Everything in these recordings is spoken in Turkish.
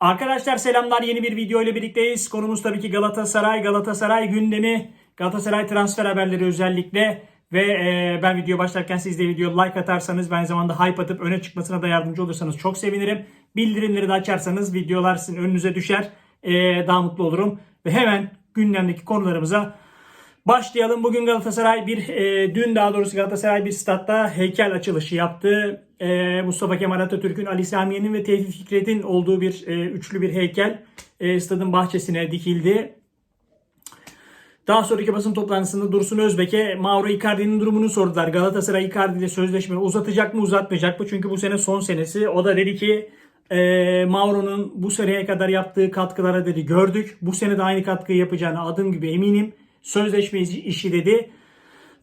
Arkadaşlar selamlar yeni bir video ile birlikteyiz. Konumuz tabii ki Galatasaray. Galatasaray gündemi, Galatasaray transfer haberleri özellikle. Ve e, ben video başlarken siz de video like atarsanız ben zamanda hype atıp öne çıkmasına da yardımcı olursanız çok sevinirim. Bildirimleri de açarsanız videolar sizin önünüze düşer. E, daha mutlu olurum. Ve hemen gündemdeki konularımıza Başlayalım. Bugün Galatasaray bir, e, dün daha doğrusu Galatasaray bir statta heykel açılışı yaptı. E, Mustafa Kemal Atatürk'ün, Ali Samiye'nin ve Tevfik Fikret'in olduğu bir e, üçlü bir heykel e, stadın bahçesine dikildi. Daha sonraki basın toplantısında Dursun Özbek'e Mauro Icardi'nin durumunu sordular. Galatasaray Icardi ile sözleşmeyi uzatacak mı uzatmayacak mı? Çünkü bu sene son senesi. O da dedi ki e, Mauro'nun bu seneye kadar yaptığı katkılara dedi gördük. Bu sene de aynı katkıyı yapacağına adım gibi eminim. Sözleşme işi dedi.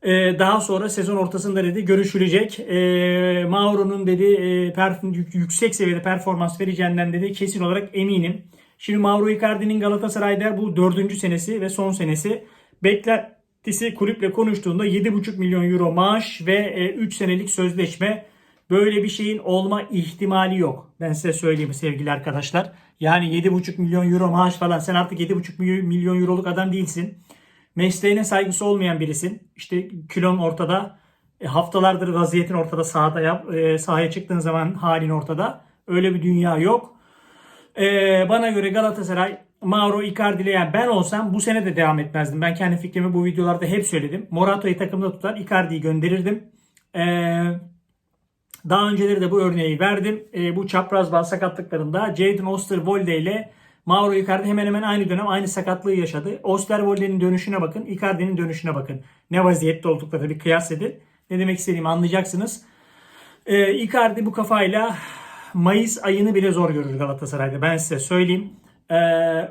Ee, daha sonra sezon ortasında dedi görüşülecek. Ee, Mauro'nun dedi e, yüksek seviyede performans vereceğinden dedi kesin olarak eminim. Şimdi Mauro Icardi'nin Galatasaray'da bu dördüncü senesi ve son senesi. Beklentisi kulüple konuştuğunda 7,5 milyon euro maaş ve 3 senelik sözleşme. Böyle bir şeyin olma ihtimali yok. Ben size söyleyeyim sevgili arkadaşlar. Yani 7,5 milyon euro maaş falan sen artık 7,5 milyon euroluk adam değilsin mesleğine saygısı olmayan birisin. İşte kilon ortada. E, haftalardır vaziyetin ortada sahada yap, e, sahaya çıktığın zaman halin ortada. Öyle bir dünya yok. E, bana göre Galatasaray Mauro Icardi ile yani ben olsam bu sene de devam etmezdim. Ben kendi fikrimi bu videolarda hep söyledim. Morato'yu takımda tutar Icardi'yi gönderirdim. E, daha önceleri de bu örneği verdim. E, bu çapraz bal sakatlıklarında Jadon Osterwolde ile Mauro Icardi hemen hemen aynı dönem aynı sakatlığı yaşadı. Osterwolde'nin dönüşüne bakın. Icardi'nin dönüşüne bakın. Ne vaziyette olduklarını bir kıyas edin. Ne demek istediğimi anlayacaksınız. Ee, Icardi bu kafayla Mayıs ayını bile zor görür Galatasaray'da. Ben size söyleyeyim. Ee,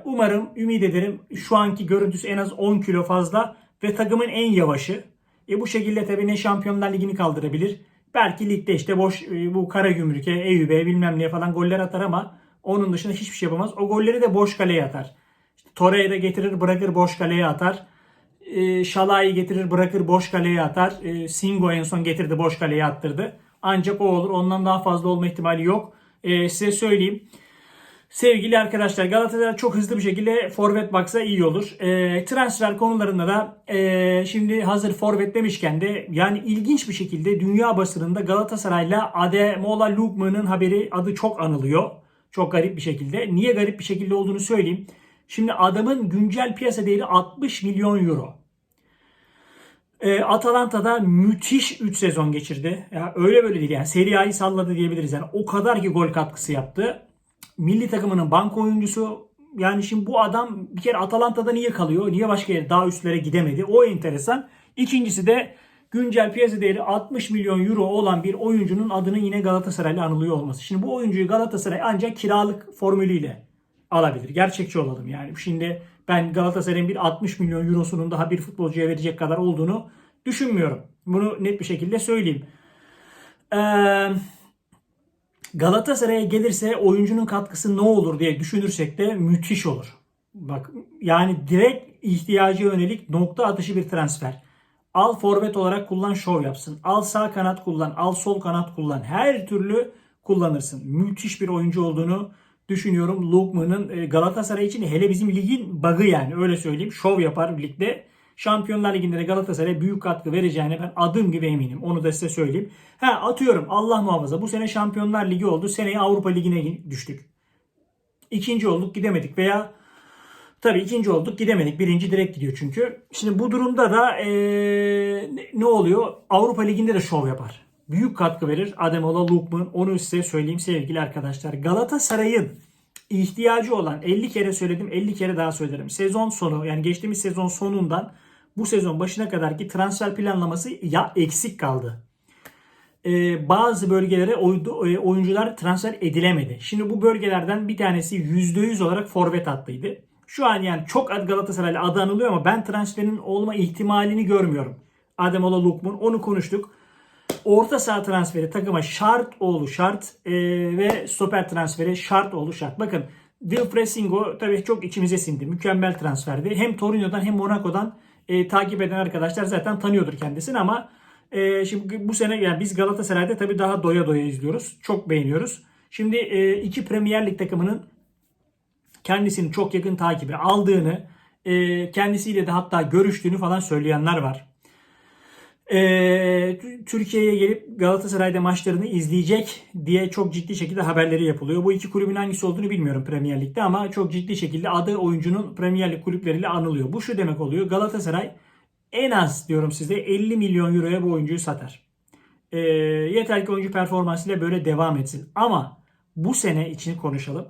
umarım, ümit ederim şu anki görüntüsü en az 10 kilo fazla ve takımın en yavaşı. E bu şekilde tabii ne Şampiyonlar Ligi'ni kaldırabilir. Belki ligde işte boş e, bu Karagümrük'e, Eyüp'e bilmem neye falan goller atar ama onun dışında hiçbir şey yapamaz. O golleri de boş kaleye atar. İşte Torreira getirir bırakır boş kaleye atar. E, Şalai'yi getirir bırakır boş kaleye atar. E, Singo en son getirdi boş kaleye attırdı. Ancak o olur. Ondan daha fazla olma ihtimali yok. E, size söyleyeyim. Sevgili arkadaşlar Galatasaray çok hızlı bir şekilde forvet baksa iyi olur. E, transfer konularında da e, şimdi hazır forvet demişken de yani ilginç bir şekilde dünya basınında Galatasaray'la Ademola Lookman'ın haberi adı çok anılıyor. Çok garip bir şekilde. Niye garip bir şekilde olduğunu söyleyeyim. Şimdi adamın güncel piyasa değeri 60 milyon euro. E, Atalanta'da müthiş 3 sezon geçirdi. Ya öyle böyle değil yani. Serie A'yı salladı diyebiliriz. Yani o kadar ki gol katkısı yaptı. Milli takımının banka oyuncusu. Yani şimdi bu adam bir kere Atalanta'da niye kalıyor? Niye başka yere daha üstlere gidemedi? O enteresan. İkincisi de güncel piyasa değeri 60 milyon euro olan bir oyuncunun adının yine Galatasaray'la anılıyor olması. Şimdi bu oyuncuyu Galatasaray ancak kiralık formülüyle alabilir. Gerçekçi olalım yani. Şimdi ben Galatasaray'ın bir 60 milyon eurosunun daha bir futbolcuya verecek kadar olduğunu düşünmüyorum. Bunu net bir şekilde söyleyeyim. Ee, Galatasaray'a gelirse oyuncunun katkısı ne olur diye düşünürsek de müthiş olur. Bak yani direkt ihtiyacı yönelik nokta atışı bir transfer. Al forvet olarak kullan şov yapsın. Al sağ kanat kullan. Al sol kanat kullan. Her türlü kullanırsın. Müthiş bir oyuncu olduğunu düşünüyorum. Lukman'ın Galatasaray için hele bizim ligin bug'ı yani öyle söyleyeyim. Şov yapar ligde. Şampiyonlar Ligi'nde de Galatasaray'a büyük katkı vereceğine ben adım gibi eminim. Onu da size söyleyeyim. Ha atıyorum Allah muhafaza bu sene Şampiyonlar Ligi oldu. Seneye Avrupa Ligi'ne düştük. İkinci olduk gidemedik veya Tabii ikinci olduk gidemedik. Birinci direkt gidiyor çünkü. Şimdi bu durumda da ee, ne oluyor? Avrupa Ligi'nde de şov yapar. Büyük katkı verir Ademola Lookman. Onu size söyleyeyim sevgili arkadaşlar. Galatasaray'ın ihtiyacı olan 50 kere söyledim 50 kere daha söylerim. Sezon sonu yani geçtiğimiz sezon sonundan bu sezon başına kadar ki transfer planlaması ya eksik kaldı. Ee, bazı bölgelere oyuncular transfer edilemedi. Şimdi bu bölgelerden bir tanesi %100 olarak forvet hattıydı. Şu an yani çok Galatasaray'la adı anılıyor ama ben transferin olma ihtimalini görmüyorum. Ademola Lukman onu konuştuk. Orta saha transferi takıma şart oğlu şart e, ve stoper transferi şart oğlu şart. Bakın Wilfred Singo tabii çok içimize sindi. Mükemmel transferdi. Hem Torino'dan hem Monaco'dan e, takip eden arkadaşlar zaten tanıyordur kendisini ama e, şimdi bu sene yani biz Galatasaray'da tabii daha doya doya izliyoruz. Çok beğeniyoruz. Şimdi e, iki Premier Lig takımının kendisini çok yakın takibine aldığını, e, kendisiyle de hatta görüştüğünü falan söyleyenler var. E, Türkiye'ye gelip Galatasaray'da maçlarını izleyecek diye çok ciddi şekilde haberleri yapılıyor. Bu iki kulübün hangisi olduğunu bilmiyorum Premier Lig'de ama çok ciddi şekilde adı oyuncunun Premier Lig kulüpleriyle anılıyor. Bu şu demek oluyor. Galatasaray en az diyorum size 50 milyon euroya bu oyuncuyu satar. E, yeter ki oyuncu performansıyla böyle devam etsin. Ama bu sene için konuşalım.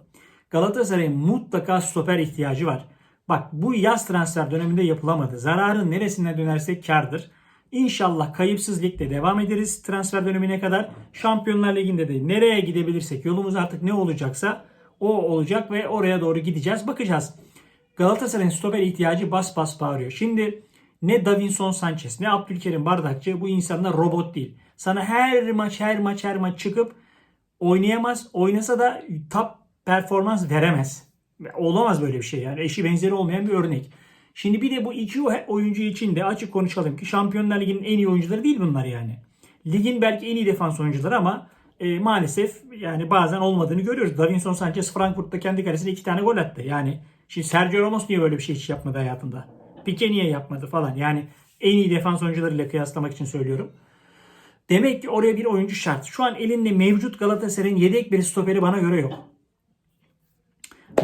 Galatasaray'ın mutlaka stoper ihtiyacı var. Bak bu yaz transfer döneminde yapılamadı. Zararın neresine dönersek kardır. İnşallah kayıpsız devam ederiz transfer dönemine kadar. Şampiyonlar Ligi'nde de nereye gidebilirsek yolumuz artık ne olacaksa o olacak ve oraya doğru gideceğiz. Bakacağız. Galatasaray'ın stoper ihtiyacı bas bas bağırıyor. Şimdi ne Davinson Sanchez ne Abdülkerim Bardakçı bu insanlar robot değil. Sana her maç her maç her maç çıkıp oynayamaz. Oynasa da top performans veremez. Olamaz böyle bir şey yani. Eşi benzeri olmayan bir örnek. Şimdi bir de bu iki oyuncu için de açık konuşalım ki Şampiyonlar Ligi'nin en iyi oyuncuları değil bunlar yani. Ligin belki en iyi defans oyuncuları ama e, maalesef yani bazen olmadığını görüyoruz. Davinson Sanchez Frankfurt'ta kendi kalesine iki tane gol attı. Yani şimdi Sergio Ramos niye böyle bir şey hiç yapmadı hayatında? Pique niye yapmadı falan. Yani en iyi defans oyuncularıyla kıyaslamak için söylüyorum. Demek ki oraya bir oyuncu şart. Şu an elinde mevcut Galatasaray'ın yedek bir stoperi bana göre yok.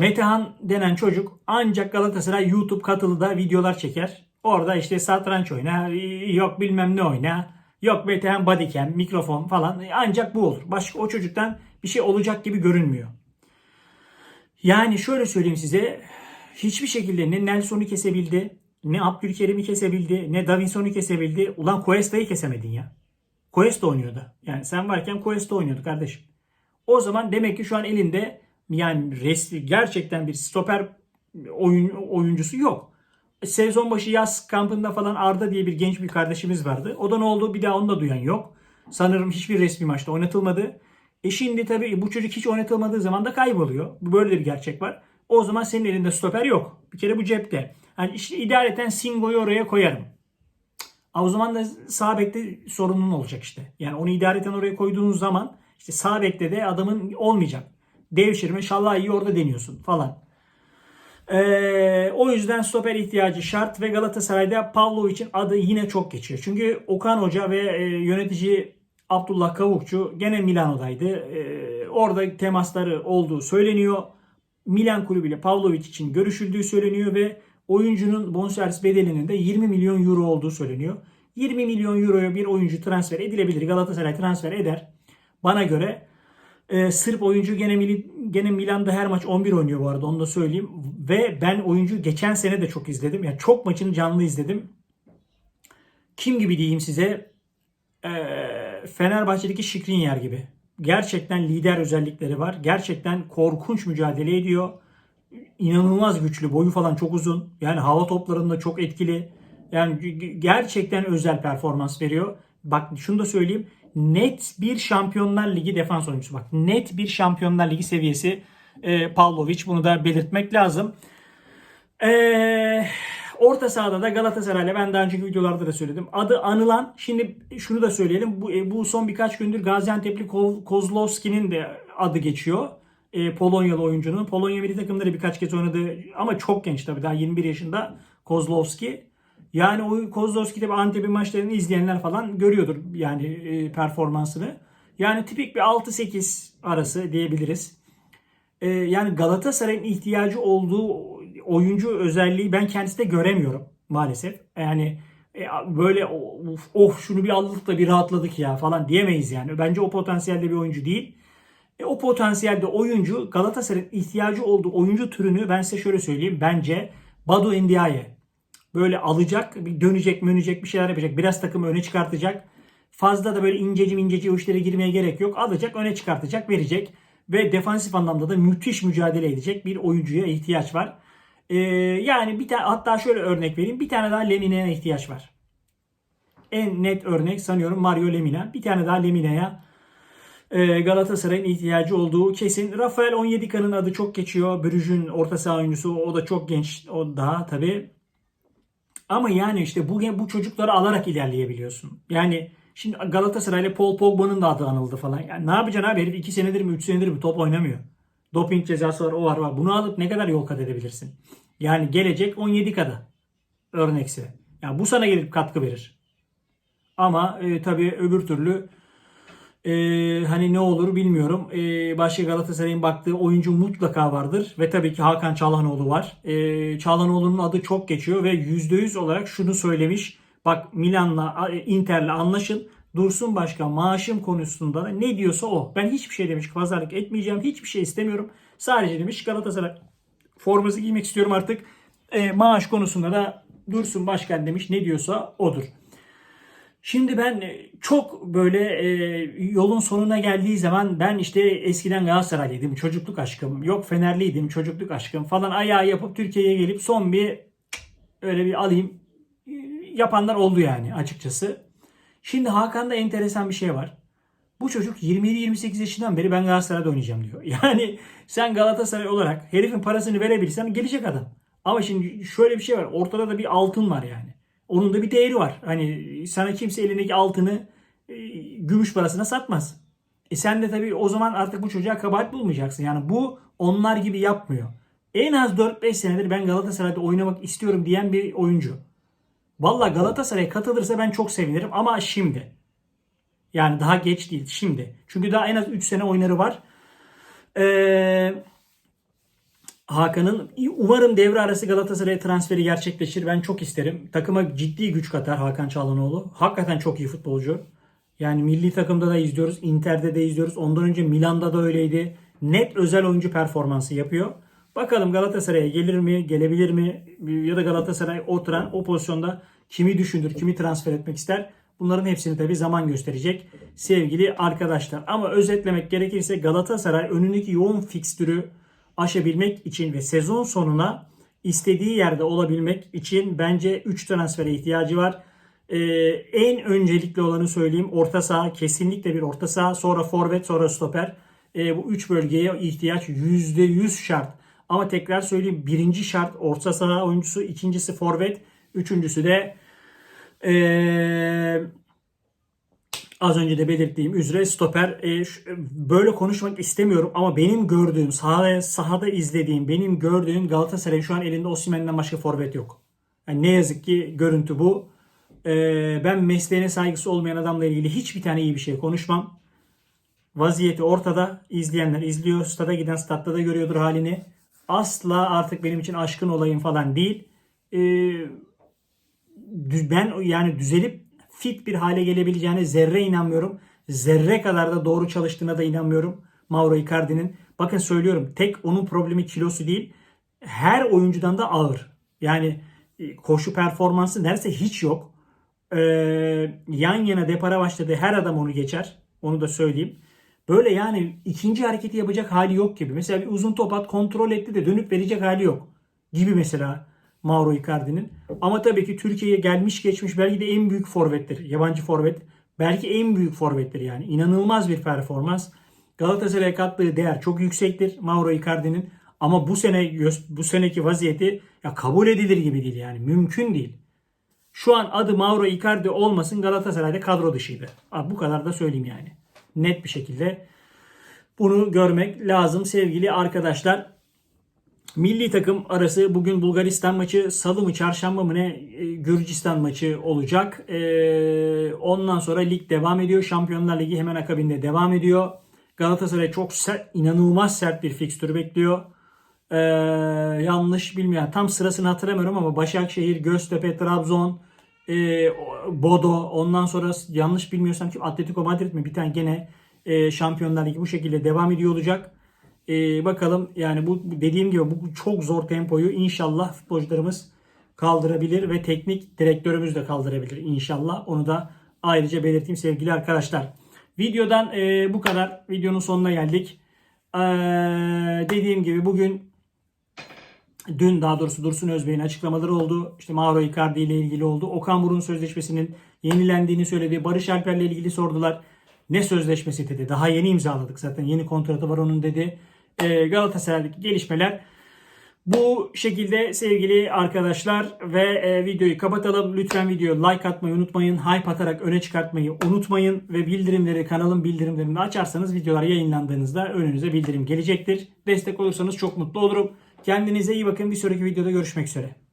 Metehan denen çocuk ancak Galatasaray YouTube katılıda videolar çeker. Orada işte satranç oyna, yok bilmem ne oyna, yok Metehan bodycam, mikrofon falan ancak bu olur. Başka o çocuktan bir şey olacak gibi görünmüyor. Yani şöyle söyleyeyim size hiçbir şekilde ne Nelson'u kesebildi, ne Abdülkerim'i kesebildi, ne Davinson'u kesebildi. Ulan Cuesta'yı kesemedin ya. Cuesta oynuyordu. Yani sen varken Cuesta oynuyordu kardeşim. O zaman demek ki şu an elinde yani resmi gerçekten bir stoper oyun, oyuncusu yok. Sezon başı yaz kampında falan Arda diye bir genç bir kardeşimiz vardı. O da ne oldu bir daha onu da duyan yok. Sanırım hiçbir resmi maçta oynatılmadı. E şimdi tabii bu çocuk hiç oynatılmadığı zaman da kayboluyor. Böyle bir gerçek var. O zaman senin elinde stoper yok. Bir kere bu cepte. Hani işte idareten Singo'yu oraya koyarım. O zaman da sağ bekte sorunun olacak işte. Yani onu idareten oraya koyduğunuz zaman işte sağ bekte de adamın olmayacak. Devşirme iyi orada deniyorsun falan. Ee, o yüzden stoper ihtiyacı şart ve Galatasaray'da Pavlovic'in adı yine çok geçiyor. Çünkü Okan Hoca ve e, yönetici Abdullah Kavukçu gene Milano'daydı. Ee, orada temasları olduğu söyleniyor. Milan kulübüyle Pavlovic için görüşüldüğü söyleniyor ve oyuncunun bonservis bedelinin de 20 milyon euro olduğu söyleniyor. 20 milyon euroya bir oyuncu transfer edilebilir. Galatasaray transfer eder. Bana göre ee, Sırp oyuncu gene, gene Milan'da her maç 11 oynuyor bu arada onu da söyleyeyim. Ve ben oyuncu geçen sene de çok izledim. Yani çok maçını canlı izledim. Kim gibi diyeyim size? Ee, Fenerbahçe'deki Şikrinyer gibi. Gerçekten lider özellikleri var. Gerçekten korkunç mücadele ediyor. İnanılmaz güçlü. Boyu falan çok uzun. Yani hava toplarında çok etkili. Yani gerçekten özel performans veriyor. Bak şunu da söyleyeyim net bir Şampiyonlar Ligi defans oyuncusu. Bak net bir Şampiyonlar Ligi seviyesi e, Pavlovic. Bunu da belirtmek lazım. E, orta sahada da Galatasaray'la ben daha önceki videolarda da söyledim. Adı anılan şimdi şunu da söyleyelim. Bu, e, bu son birkaç gündür Gaziantep'li Kozlowski'nin de adı geçiyor. E, Polonyalı oyuncunun. Polonya milli takımları birkaç kez oynadı ama çok genç tabii daha 21 yaşında Kozlowski. Yani o Kozlowski'de Antep'in maçlarını izleyenler falan görüyordur yani e, performansını. Yani tipik bir 6-8 arası diyebiliriz. E, yani Galatasaray'ın ihtiyacı olduğu oyuncu özelliği ben kendisinde göremiyorum maalesef. Yani e, böyle of, of şunu bir aldık da bir rahatladık ya falan diyemeyiz yani. Bence o potansiyelde bir oyuncu değil. E, o potansiyelde oyuncu Galatasaray'ın ihtiyacı olduğu oyuncu türünü ben size şöyle söyleyeyim. Bence Badu Endiaye böyle alacak, bir dönecek, mönecek bir şeyler yapacak. Biraz takımı öne çıkartacak. Fazla da böyle inceci inceci o işlere girmeye gerek yok. Alacak, öne çıkartacak, verecek. Ve defansif anlamda da müthiş mücadele edecek bir oyuncuya ihtiyaç var. Ee, yani bir tane hatta şöyle örnek vereyim. Bir tane daha Lemine'ye ihtiyaç var. En net örnek sanıyorum Mario Lemina. Bir tane daha Lemine'ye Galatasaray'ın ihtiyacı olduğu kesin. Rafael Onyedika'nın adı çok geçiyor. Brüj'ün orta saha oyuncusu. O da çok genç. O daha tabii. Ama yani işte bu, bu çocukları alarak ilerleyebiliyorsun. Yani şimdi Galatasaray'la Paul Pogba'nın da adı anıldı falan. Yani ne yapacaksın abi herif 2 senedir mi 3 senedir mi top oynamıyor. Doping cezası var, o var, var. Bunu alıp ne kadar yol kat edebilirsin? Yani gelecek 17K'da örnekse. Yani bu sana gelip katkı verir. Ama e, tabii öbür türlü e, hani ne olur bilmiyorum. E, başka Galatasaray'ın baktığı oyuncu mutlaka vardır. Ve tabii ki Hakan Çalhanoğlu var. E, Çalhanoğlu'nun adı çok geçiyor ve %100 olarak şunu söylemiş. Bak Milan'la Inter'le anlaşın. Dursun Başkan maaşım konusunda da ne diyorsa o. Ben hiçbir şey demiş pazarlık etmeyeceğim. Hiçbir şey istemiyorum. Sadece demiş Galatasaray forması giymek istiyorum artık. E, maaş konusunda da Dursun Başkan demiş ne diyorsa odur. Şimdi ben e, çok böyle e, yolun sonuna geldiği zaman ben işte eskiden Galatasaraylıydım çocukluk aşkım yok Fenerliydim çocukluk aşkım falan ayağı yapıp Türkiye'ye gelip son bir öyle bir alayım e, yapanlar oldu yani açıkçası. Şimdi Hakan'da enteresan bir şey var. Bu çocuk 27-28 yaşından beri ben Galatasaray'da oynayacağım diyor. Yani sen Galatasaray olarak herifin parasını verebilirsen gelecek adam. Ama şimdi şöyle bir şey var. Ortada da bir altın var yani. Onun da bir değeri var. Hani sana kimse elindeki altını e, gümüş parasına satmaz. E sen de tabii o zaman artık bu çocuğa kabahat bulmayacaksın. Yani bu onlar gibi yapmıyor. En az 4-5 senedir ben Galatasaray'da oynamak istiyorum diyen bir oyuncu. Valla Galatasaray'a katılırsa ben çok sevinirim ama şimdi. Yani daha geç değil şimdi. Çünkü daha en az 3 sene oynarı var. Ee, Hakan'ın umarım devre arası Galatasaray'a transferi gerçekleşir. Ben çok isterim. Takıma ciddi güç katar Hakan Çalhanoğlu. Hakikaten çok iyi futbolcu. Yani milli takımda da izliyoruz. Inter'de de izliyoruz. Ondan önce Milan'da da öyleydi. Net özel oyuncu performansı yapıyor. Bakalım Galatasaray'a gelir mi, gelebilir mi? Ya da Galatasaray oturan o pozisyonda kimi düşünür, kimi transfer etmek ister? Bunların hepsini tabi zaman gösterecek sevgili arkadaşlar. Ama özetlemek gerekirse Galatasaray önündeki yoğun fikstürü aşabilmek için ve sezon sonuna istediği yerde olabilmek için bence 3 transfere ihtiyacı var. Ee, en öncelikli olanı söyleyeyim orta saha kesinlikle bir orta saha sonra forvet sonra stoper. Ee, bu 3 bölgeye ihtiyaç %100 şart. Ama tekrar söyleyeyim birinci şart orta saha oyuncusu ikincisi forvet üçüncüsü de ee, az önce de belirttiğim üzere stoper e, şu- böyle konuşmak istemiyorum ama benim gördüğüm sahada, sahada izlediğim benim gördüğüm Galatasaray'ın şu an elinde Osimhen'den başka forvet yok. Yani ne yazık ki görüntü bu. E, ben mesleğine saygısı olmayan adamla ilgili hiçbir tane iyi bir şey konuşmam. Vaziyeti ortada. İzleyenler izliyor. Stada giden statta da görüyordur halini. Asla artık benim için aşkın olayım falan değil. E, ben yani düzelip fit bir hale gelebileceğine zerre inanmıyorum. Zerre kadar da doğru çalıştığına da inanmıyorum Mauro Icardi'nin. Bakın söylüyorum tek onun problemi kilosu değil. Her oyuncudan da ağır. Yani e, koşu performansı neredeyse hiç yok. Ee, yan yana depara başladığı her adam onu geçer. Onu da söyleyeyim. Böyle yani ikinci hareketi yapacak hali yok gibi. Mesela bir uzun top at kontrol etti de dönüp verecek hali yok. Gibi mesela Mauro Icardi'nin. Ama tabii ki Türkiye'ye gelmiş geçmiş belki de en büyük forvettir. Yabancı forvet. Belki en büyük forvettir yani. İnanılmaz bir performans. Galatasaray'a kattığı değer çok yüksektir Mauro Icardi'nin. Ama bu sene bu seneki vaziyeti ya kabul edilir gibi değil yani. Mümkün değil. Şu an adı Mauro Icardi olmasın Galatasaray'da kadro dışıydı. Abi bu kadar da söyleyeyim yani. Net bir şekilde bunu görmek lazım sevgili arkadaşlar. Milli takım arası bugün Bulgaristan maçı salı mı çarşamba mı ne e, Gürcistan maçı olacak. E, ondan sonra lig devam ediyor. Şampiyonlar Ligi hemen akabinde devam ediyor. Galatasaray çok sert, inanılmaz sert bir fikstür bekliyor. E, yanlış bilmiyorum. Tam sırasını hatırlamıyorum ama Başakşehir, Göztepe, Trabzon, e, Bodo ondan sonra yanlış bilmiyorsam ki Atletico Madrid mi bir tane gene e, Şampiyonlar Ligi bu şekilde devam ediyor olacak. Ee, bakalım yani bu dediğim gibi bu çok zor tempoyu inşallah futbolcularımız kaldırabilir ve teknik direktörümüz de kaldırabilir inşallah. Onu da ayrıca belirteyim sevgili arkadaşlar. Videodan e, bu kadar. Videonun sonuna geldik. Ee, dediğim gibi bugün dün daha doğrusu Dursun Özbey'in açıklamaları oldu. İşte Mauro Icardi ile ilgili oldu. Okan Buruk'un sözleşmesinin yenilendiğini söyledi. Barış Alper'le ilgili sordular. Ne sözleşmesi dedi. Daha yeni imzaladık zaten. Yeni kontratı var onun dedi. Ee, Galatasaray'daki gelişmeler Bu şekilde sevgili arkadaşlar ve e, videoyu kapatalım. Lütfen videoyu like atmayı unutmayın. Hype atarak öne çıkartmayı unutmayın. Ve bildirimleri kanalın bildirimlerini açarsanız videolar yayınlandığınızda önünüze bildirim gelecektir. Destek olursanız çok mutlu olurum. Kendinize iyi bakın. Bir sonraki videoda görüşmek üzere.